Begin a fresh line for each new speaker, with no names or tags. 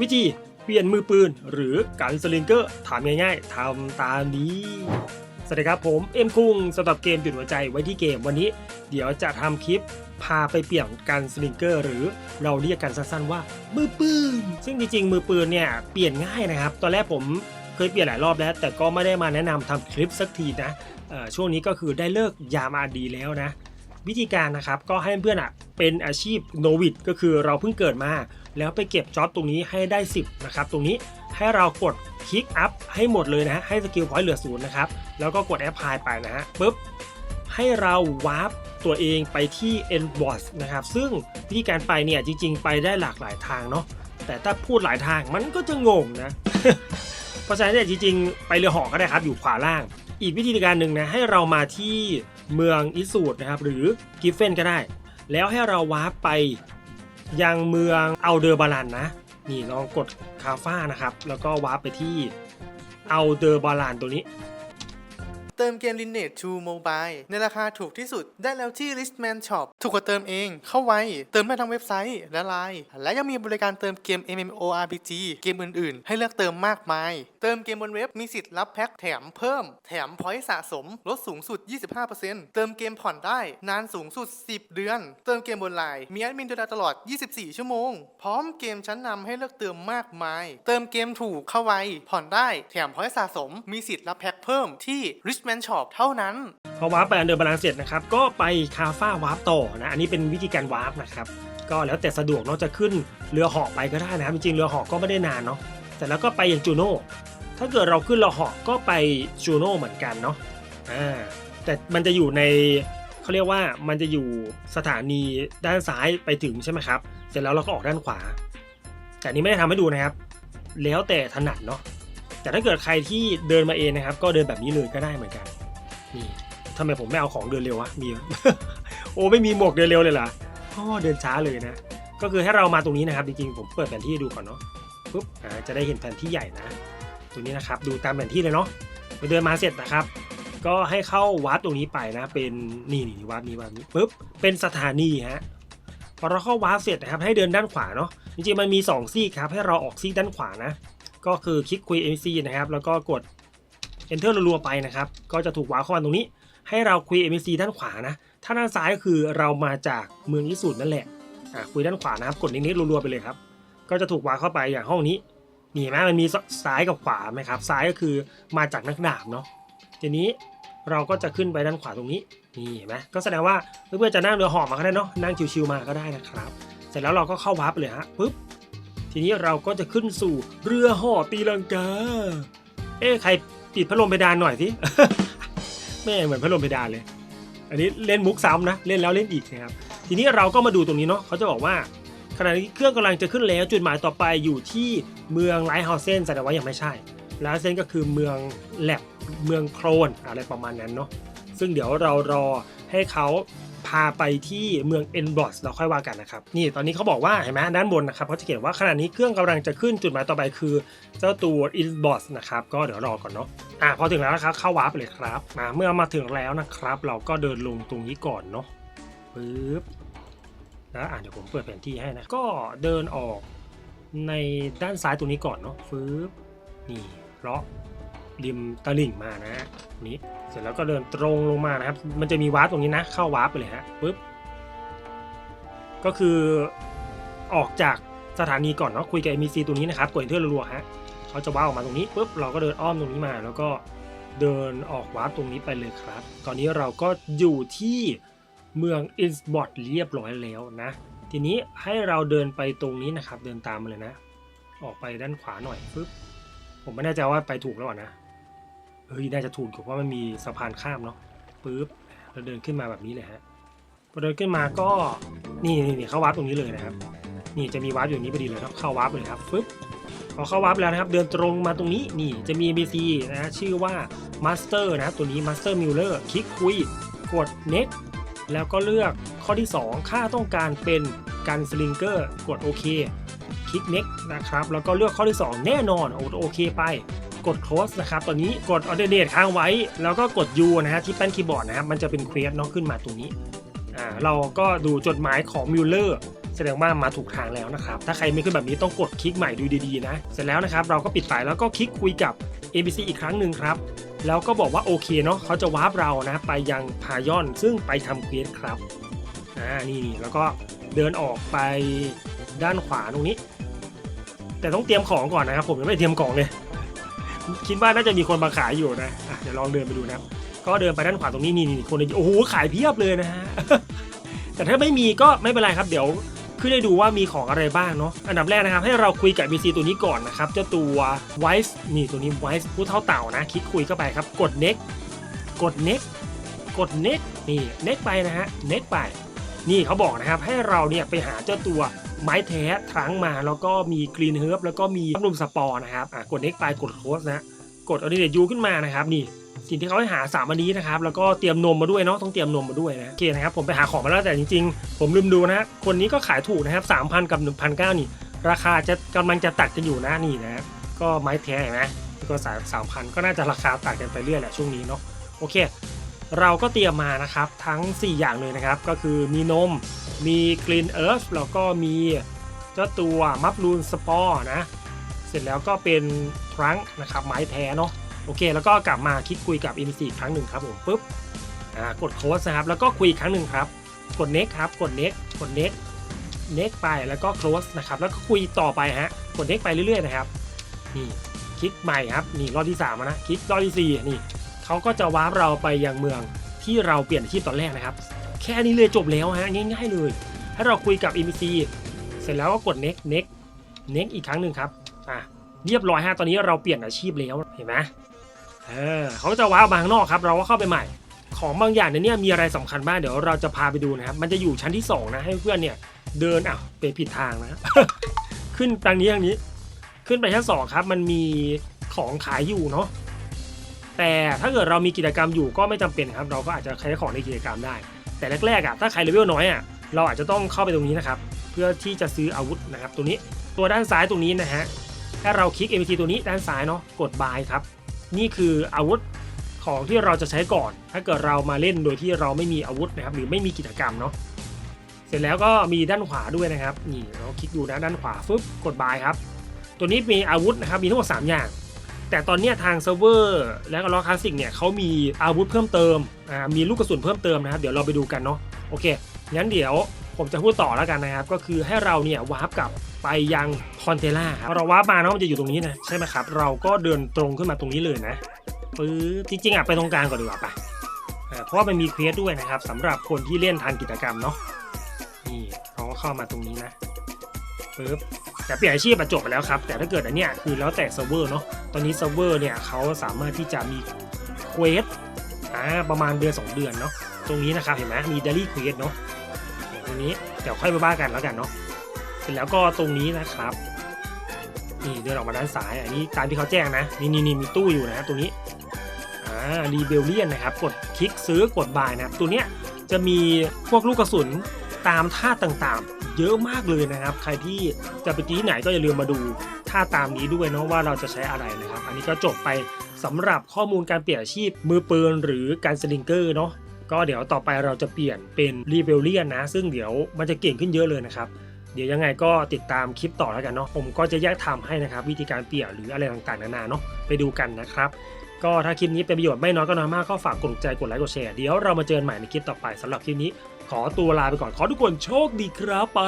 วิธีเปลี่ยนมือปืนหรือการสลิงเกอร์ถามง่ายๆทำตามนี้สวัสดีครับผมเอ็มคุงสำหรับเกมหยุดหัวใจไว้ที่เกมวันนี้ เดี๋ยวจะทำคลิปพาไปเปลี่ยนการสลิงเกอร์หรือเราเรียกกันสั้นๆว่ามือปืน ซึ่งจริงๆมือปืนเนี่ยเปลี่ยนง่ายนะครับ ตอนแรกผมเคยเปลี่ยนหลายรอบแล้ว แต่ก็ไม่ได้มาแนะนำทำคลิปสักทีนะช่วงนี้ก็คือได้เลิกยามาดีแล้วนะ วิธีการนะครับก็ให้เพื่อนอะเป็นอาชีพโนวิดก็คือเราเพิ่งเกิดมา แล้วไปเก็บจ็อบตรงนี้ให้ได้ 10นะครับตรงนี้ให้เรากดคลิกอัพให้หมดเลยนะฮะให้สกิลพอยต์เหลือศูนย์นะครับแล้วก็กดแอปพลายไปนะฮะปุ๊บให้เราวาร์ปตัวเองไปที่ e n b o s นะครับซึ่งวิธีการไปเนี่ยจริง ๆ ไปได้หลากหลายทางเนาะแต่ถ้าพูดหลายทางมันก็จะงงนะ เพราะฉะนั้นเนี่ยจริงๆ ไปเรือหอก็ได้ครับอยู่ขวาล่าง อีกวิธีการหนึ่งนะให้เรามาที่เมืองอิสูดนะครับหรือกิฟเฟนก็ได้ แล้วให้เราวาร์ปไปยังเมืองเอาเดอร์บาลันนะนี่ลองกดคาฟ้านะครับ แล้วก็วาร์ปไปที่เอาเดอร์บาลันตัวนี้
ติมเกม Lineage 2 Mobile ในราคาถูกที่สุดได้แล้วที่ Listman Shop ถูกกว่าเติมเอง เข้าไว้ เติมได้ทั้งเว็บไซต์และไลน์และยังมีบริการเติมเกม MMORPG เกมอื่นๆ ให้เลือกเติมมากมาย เติมเกมบนเว็บมีสิทธิ์รับแพ็คแถมเพิ่ม แถมพอยต์สะสม ลดสูงสุด 25%เติมเกมผ่อนได้ นานสูงสุด 10 เดือน เติมเกมบนไลน์มีแอดมินดูแลตลอด 24 ชั่วโมง พร้อมเกมชั้นนำให้เลือกเติมมากมาย เติมเกมถูกเข้าไว้ ผ่อนได้ แถมพอยต์สะสม มีสิทธิ์รับแพ็คเพิ่มที่ Richman Shop เท่านั้น
พอวาร์ปไปอันเดอร์บาลานเสร็จนะครับ ก็ไปคาฟ้าวาร์ปต่อนะ อันนี้เป็นวิธีการวาร์ปนะครับ ก็แล้วแต่สะดวกเนาะจะขึ้นเรือเหาะไปก็ได้นะครับ จริงๆเรือเหาะก็ไม่ได้นานเนาะแต่แล้วก็ไปยังจูโน่ ถ้าเกิดเราขึ้นเรือเหาะก็ไปจูโน่เหมือนกันเนาะอ่าแต่มันจะอยู่ในเขาเรียกว่ามันจะอยู่สถานีด้านซ้ายไปถึงใช่ไหมครับ เสร็จแล้วเราก็ออกด้านขวา แต่นนี้ไม่ได้ทำให้ดูนะครับ แล้วแต่ถนัดเนาะ แต่ถ้าเกิดใครที่เดินมาเองนะครับ ก็เดินแบบนี้เลยก็ได้เหมือนกันนี่ทำไมผมไม่เอาของเดินเร็ววะมีโอ้ไม่มีหมวกเดินเร็วเลยเหรอพ่อเดินช้าเลยนะ ก็คือให้เรามาตรงนี้นะครับ จริงๆผมเปิดแผนที่ดูก่อนเนาะปุ๊บอ่าจะได้เห็นแผนที่ใหญ่นะตัวนี้นะครับ ดูตามแผนที่เลยเนาะไปเดินมาเสร็จนะครับ ก็ให้เข้าวัดตรงนี้ไปนะ เป็นนี่นี่วัดนี้วัดนี้ปุ๊บเป็นสถานีฮะพอเราเข้าวัดเสร็จนะครับ ให้เดินด้านขวาเนาะจริงๆมันมี 2 ซีกครับให้เราออกซีกด้านขวานะ ก็คือคลิกคุย MC นะครับ แล้วก็กด Enter รัวๆไปนะครับ ก็จะถูกวาร์ปเข้ามาตรงนี้ ให้เราคุย MC ด้านขวานะ ถ้าด้านซ้ายก็คือเรามาจากเมืองยิสูดนั่นแหละอะคุยด้านขวานะครับ กดนิดๆรัวๆไปเลยครับ ก็จะถูกวาร์ปเข้าไปอย่างห้องนี้นี่เห็นไหมมันมีซ้ายกับขวาไหมครับ ซ้ายก็คือมาจากนักดาบเนาะทีนี้เราก็จะขึ้นไปด้านขวาตรงนี้นี่เห็นไหมก็แสดงว่าเพื่อนๆจะนั่งเรือหอมาก็ได้เนาะนั่งชิวๆมาก็ได้นะครับ เสร็จแล้วเราก็เข้าวาร์ปเลยฮะปุ๊บ ทีนี้เราก็จะขึ้นสู่เรือเหอตีลังกา เอ๊ะใครปิดพัดลมเพดานหน่อยสิแม่เหมือนพัดลมเพดานเลย อันนี้เล่นมุกซ้ำนะเล่นแล้วเล่นอีกนะครับ ทีนี้เราก็มาดูตรงนี้เนาะเขาจะบอกว่าขณะนี้เครื่องกำลังจะขึ้นแล้วจุดหมายต่อไปอยู่ที่เมืองไลท์เฮาเซนแสดงว่ายังไม่ใช่ไลท์เฮาเซนก็คือเมืองแลบเมืองโครนอะไรประมาณนั้นเนาะซึ่งเดี๋ยวเรารอให้เขา พาไปที่เมืองเอ็นบอสเราค่อยว่ากันนะครับ นี่ตอนนี้เขาบอกว่าเห็นไหมด้านบนนะครับเขาจะเขียนว่าขณะนี้เครื่องกำลังจะขึ้นจุดหมายต่อไปคือ เจ้าตัว i n b o s นะครับก็เดี๋ยวรอก่อนเนาะอะพอถึงแล้วนะครับเข้าวาร์ปเลยครับมาเมื่อมาถึงแล้วนะครับ เราก็เดินลงตรงนี้ก่อนเนาะปึ๊บแล้วอะเดี๋ยวผมเปิดแผนที่ให้นะก็เดินออกในด้านซ้ายตรงนี้ก่อนเนาะฟึบนี่เลาะ ริมตลิ่งมานะฮะนี้เสร็จแล้วก็เดินตรงลงมานะครับ มันจะมีวาร์ปตรงนี้นะ เข้าวาร์ปไปเลยฮะปึ๊บก็คือออกจากสถานีก่อนเนาะคุยกับ MEC ตรงนี้นะครับกด Enter รัวๆฮะเขาจะว้าออกมาตรงนี้ปุ๊บเราก็เดินอ้อมตรงนี้มา แล้วก็เดินออกวาร์ปตรงนี้ไปเลยครับ ตอนนี้เราก็อยู่ที่เมืองอินสบอ t เรียบร้อยแล้วนะ ทีนี้ให้เราเดินไปตรงนี้นะครับ เดินตามมาเลยนะ ออกไปด้านขวาหน่อยปุ๊บผมไม่แน่ใจว่าไปถูกแล้วนะ เฮ้ยน่าจะถูกอยู่เพราะมันมีสะพานข้ามเนาะปุ๊บเราเดินขึ้นมาแบบนี้เลยฮะพอเดินขึ้นมาก็นี่นี่เข้าวาร์ปตรงนี้เลยนะครับ นี่จะมีวาร์ปอยู่นี้พอดีเลยครับเข้าวาร์ปเลยครับปึ๊บพอเข้าวาร์ปแล้วนะครับ เดินตรงมาตรงนี้นี่จะมี NPC นะชื่อว่า Master นะตัวนี้ Master Miller คลิกคุย กด Next แล้วก็เลือกข้อที่ 2 ค่าต้องการเป็นกันสลิงเกอร์กดโอเคคลิก Next นะครับ แล้วก็เลือกข้อที่ 2 แน่นอนโอเคไป กด close นะครับตอนนี้กด alternate ค้างไว้ แล้วก็กด U นะฮะที่แป้นคีย์บอร์ดนะครับมันจะเป็นเควสเนาะขึ้นมาตรงนี้อ่าเราก็ดูจดหมายของมิลเลอร์แสดงว่ามาถูกทางแล้วนะครับ ถ้าใครไม่ขึ้นแบบนี้ต้องกดคลิกใหม่ดูดีๆนะ เสร็จแล้วนะครับเราก็ปิดไปแล้วก็คลิกคุยกับ ABC อีกครั้งหนึ่งครับ แล้วก็บอกว่าโอเคเนาะเขาจะวาร์ปเรานะไปยังพายอนซึ่งไปทำเควสครับ อ่านี่แล้วก็เดินออกไปด้านขวาตรงนี้ แต่ต้องเตรียมของก่อนนะครับ ผมยังไม่เตรียมของเลย คิดว่าน่าจะมีคนมาขายอยู่นะะเดี๋ยวลองเดินไปดูนะก็เดินไปด้านขวาตรงนี้นี่นี่คนโอ้โหขายเพียบเลยนะฮะแต่ถ้าไม่มีก็ไม่เป็นไรครับเดี๋ยวขึ้นให้ดูว่ามีของอะไรบ้างเนาะอันดับแรกนะครับ ให้เราคุยกับ VC ตัวนี้ก่อนนะครับ เจ้าตัว Wise นี่ตัวนี้ Wise ผู้เท่าเต่านะ คลิกคุยเข้าไปครับ กด next กด next กด next นี่ next ไปนะฮะ next ไป นี่เขาบอกนะครับ ให้เราเนี่ยไปหาเจ้าตัว ไม้แท้ทั้งมาแล้วก็มีกรีนเฮิร์บแล้วก็มีนุ่มสปอร์นะครับอะกด next ไปกดโค้ดนะกดออเดอร์ยูขึ้นมานะครับนี่สิ่งที่เขาให้หาสามอันนี้นะครับแล้วก็เตรียมนมมาด้วยเนาะต้องเตรียมนมมาด้วยนะโอเคนะครับผมไปหาของมาแล้วแต่จริงๆ ผมลืมดูนะฮะคนนี้ก็ขายถูกนะครับสามพันกับหนึ่งพันเก้านี่ ราคาจะกำลังจะตัดกันอยู่นะนี่นะก็ไม้แท้เห็นไหมก็สามสามพันก็น่าจะราคาตัดกันไปเรื่อยแหละช่วงนี้เนาะโอเค เราก็เตรียมมานะครับทั้ง 4 อย่างเลยนะครับก็คือมีนม มีกรีนเอิร์ธแล้วก็มีเจ้าตัวมัฟลูนสปอร์นะ เสร็จแล้วก็เป็นทรังก์นะครับไม้แท้เนาะโอเค แล้วก็กลับมาคลิกคุยกับ NC อีครั้งหนึ่งครับผมปุ๊บอ่ากดโค้ดนะครับ แล้วก็คุยครั้งหนึ่งครับ กด next ครับ กด next กด next next ไปแล้วก็ close นะครับ แล้วก็คุยต่อไปฮะ กด next ไปเรื่อยๆนะครับ นี่คลิกใหม่ครับ นี่รอบที่3แล้วนะ คลิกรอบที่สี่นี่เขาก็จะวาร์ปเราไปยังเมืองที่เราเปลี่ยนอาชีพตอนแรกนะครับ แค่นี้เลยจบแล้วฮะง่ายๆเลยให้เราคุยกับ NPC เสร็จแล้วก็กด next next next อีกครั้งหนึ่งครับอะเรียบร้อยฮะตอนนี้เราเปลี่ยนอาชีพแล้วเห็นไหมเออเขาจะว้าวบางนอกครับ เราก็เข้าไปใหม่ ของบางอย่างในนี้มีอะไรสำคัญบ้างเดี๋ยวเราจะพาไปดูนะครับ มันจะอยู่ชั้นที่ 2 นะให้เพื่อนเนี่ยเดินอ้าวไปผิดทางนะขึ้นทางนี้ทางนี้ ขึ้นไปชั้นสองครับ มันมีของขายอยู่เนาะแต่ถ้าเกิดเรามีกิจกรรมอยู่ก็ไม่จำเป็นครับ เราก็อาจจะใช้ของในกิจกรรมได้ แต่แรกๆอะถ้าใครเลเวลน้อยอะเราอาจจะต้องเข้าไปตรงนี้นะครับ เพื่อที่จะซื้ออาวุธนะครับ ตัวนี้ตัวด้านซ้ายตรงนี้นะฮะถ้าเราคลิก MT ตัวนี้ด้านซ้ายเนาะกด buy ครับ นี่คืออาวุธของที่เราจะใช้ก่อน ถ้าเกิดเรามาเล่นโดยที่เราไม่มีอาวุธนะครับ หรือไม่มีกิจกรรมเนาะเสร็จแล้วก็มีด้านขวาด้วยนะครับนี่เราคลิกดูนะด้านขวาฟึบกด buy ครับ ตัวนี้มีอาวุธนะครับมีทั้งหมด3อย่าง แต่ตอนนี้ทางเซิร์ฟเวอร์และก็ล็อกคลาสสิกเนี่ยเขามีอาวุธเพิ่มเติมอ่ามีลูกกระสุนเพิ่มเติมนะครับ เดี๋ยวเราไปดูกันเนาะโอเคงั้นเดี๋ยวผมจะพูดต่อแล้วกันนะครับ ก็คือให้เราเนี่ยวาร์ปกลับไปยังคอนเทล่าครับเราวาร์ปมาเนาะมันจะอยู่ตรงนี้นะใช่ไหมครับ เราก็เดินตรงขึ้นมาตรงนี้เลยนะปื๊บจริงๆอะไปตรงกลางก่อนดีกว่าไปอ่าเพราะว่ามันมีเควสด้วยนะครับสำหรับคนที่เล่นทางกิจกรรมเนาะนี่เราก็เข้ามาตรงนี้นะปึ๊บ แต่เปลี่ยนอาชีพจบไปแล้วครับ แต่ถ้าเกิดอันเนี้ยคือแล้วแต่เซิร์ฟเวอร์เนาะตอนนี้เซิร์ฟเวอร์เนี่ยเขาสามารถที่จะมีเควสอ่าประมาณเดือน2 เดือนเนาะตรงนี้นะครับเห็นไหมมีเดลี่เควสเนาะตรงนี้เดี๋ยวค่อยไปบ้ากันแล้วกันเนาะเสร็จแล้วก็ตรงนี้นะครับนี่เดินออกมาด้านซ้าย อันนี้ตามที่เขาแจ้งนะ นี่นี่นี่มีตู้อยู่นะครับตรงนี้อ่ารีเบลเลียนนะครับ กดคลิกซื้อกดบายนะครับตัวเนี้ยจะมีพวกลูกกระสุนตามท่าต่างๆ เยอะมากเลยนะครับ ใครที่จะไปที่ไหนก็อย่าลืมมาดูท่าตามนี้ด้วยเนาะว่าเราจะใช้อะไรนะครับ อันนี้ก็จบไปสำหรับข้อมูลการเปลี่ยนอาชีพ มือปืนหรือการสลิงเกอร์เนาะก็เดี๋ยวต่อไปเราจะเปลี่ยนเป็นรีเบลเลียนนะ ซึ่งเดี๋ยวมันจะเก่งขึ้นเยอะเลยนะครับเดี๋ยวยังไงก็ติดตามคลิปต่อแล้วกันเนาะผมก็จะแยกทำให้นะครับ วิธีการเปลี่ยนหรืออะไรต่างๆนานาเนาะไปดูกันนะครับ ก็ถ้าคลิปนี้เป็นประโยชน์ไม่น้อยก็น้อยมากก็ฝากกดถูกใจกดไลค์กดแชร์เดี๋ยวเรามาเจอกันใหม่ในคลิปต่อไปสำหรับคลิปนี้ ขอตัวลาไปก่อนขอทุกคนโชคดีครับไป